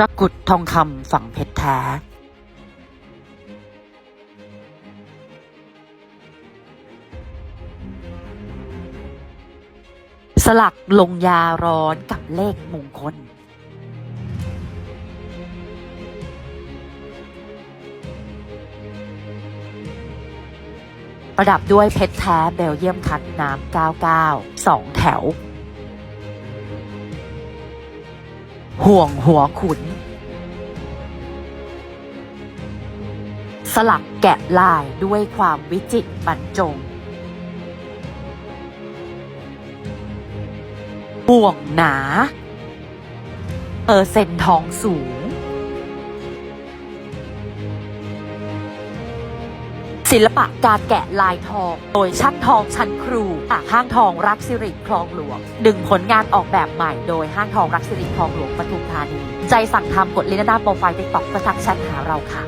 ตะกรุดทองคำฝังเพชรแท้สลักลงยาร้อนกับเลขมงคล ประดับด้วยเพชรแท้เบลเยียมคัดน้ำ 99 2 แถว ห่วงหัวขุน สลักแกะลายด้วยความวิจิตรบรรจงห่วงหนา เปอร์เซ็นต์ทองสูง ศิลปะการแกะลายทอง โดยช่างทองชั้นครูจากห้างทองรักสิริคลองหลวงดึงผลงานออกแบบใหม่โดยห้างทองรักสิริคลองหลวงปทุมธานี ใจสั่งทำกดลิงก์หน้าโปรไฟล์ติ๊กต็อกประทักแชทหาเราค่ะ